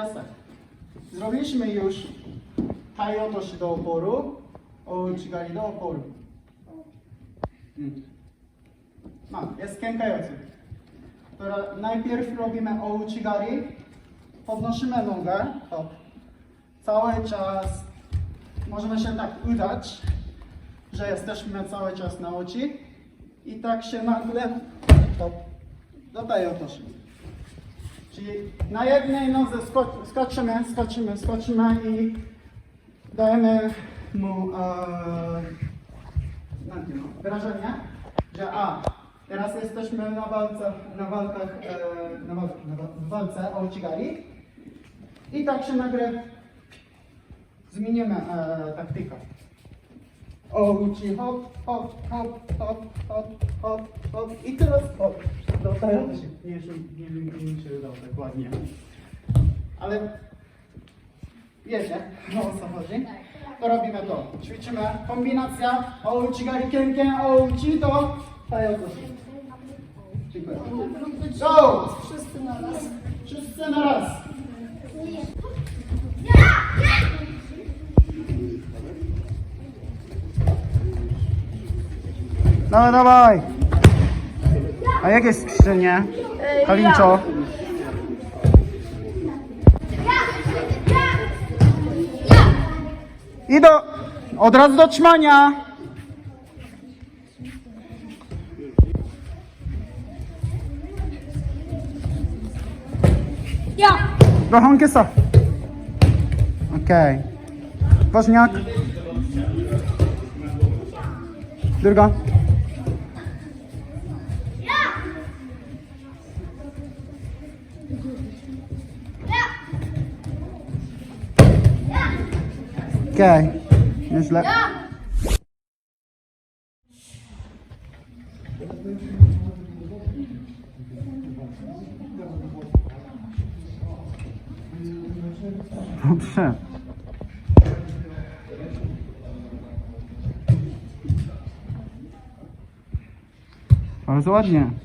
tak. Zrobiliśmy już Tayotoshi do oporu, Ouchigari do oporu. Mam, jest kękający. Teraz najpierw robimy Ouchigari, podnosimy nogę, hop. Cały czas możemy się tak udać, że jesteśmy cały czas na oczy i tak się nagle hop, do Tayotoshi. Czyli na jednej nodze sko- skoczymy, skoczymy, skoczymy i dajemy mu e, nazwijmy, wrażenie, że a, teraz jesteśmy na walce, na walkach, e, na, wal, na walce o Uchigari i tak się nagle zmienimy e, taktykę. O Uchi, hop, hop, hop, hop, hop, hop, hop i teraz hop. Dostają się. Nie, nie, nie, nie się udało tak ładnie. Ale wiecie, no o co chodzi? To robimy to. Ćwiczymy kombinacja o Uchigari Kenken, o Uchi to. Dziękuję. Go! Wszyscy na raz. Dawaj, dawaj. A jakie jest ćwiczenie? Kalincho. I do... Od razu do trzymania. Ja! Do Honkesa. Okej. Woźniak. Druga. Okej. Nieźle. Dobrze. Bardzo ładnie.